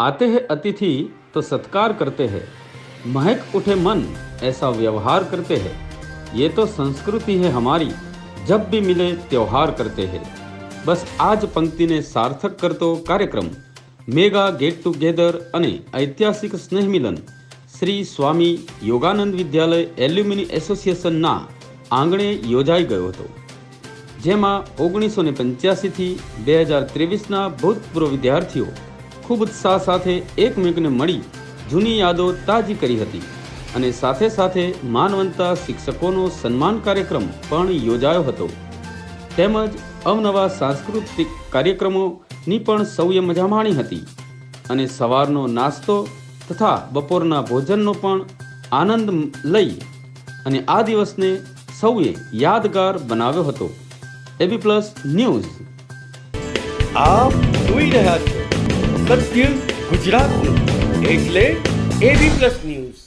आते हैं अतिथि तो सत्कार करते हैं महक उठे मन ऐसा व्यवहार करते हैं ये तो संस्कृति है हमारी जब भी मिले त्योहार करते हैं બસ આ જ પંક્તિને સાર્થક કરતો કાર્યક્રમ મેગા ગેટ ટુગેધર અને ઐતિહાસિક સ્નેહ મિલન શ્રી સ્વામી યોગાનંદ વિદ્યાલય એલ્યુમિની એસોસિએશનના આંગણે યોજાઈ ગયો હતો જેમાં ઓગણીસો ને પંચ્યાસીથી બે હજાર ત્રેવીસના ભૂતપૂર્વ વિદ્યાર્થીઓ ખૂબ ઉત્સાહ સાથે એકમેકને મળી જૂની યાદો તાજી કરી હતી અને સાથે સાથે માનવંતા શિક્ષકોનો સન્માન કાર્યક્રમ પણ યોજાયો હતો. તેમજ અવનવા સાંસ્કૃતિક કાર્યક્રમોની પણ સૌએ મજા માણી હતી અને સવારનો નાસ્તો તથા બપોરના ભોજનનો પણ આનંદ લઈ અને આ દિવસને સૌએ યાદગાર બનાવ્યો હતો. AB plus news. આપ જોઈ રહ્યા છો સત્ય ગુજરાતનું એટલે એબી પ્લસ ન્યૂઝ.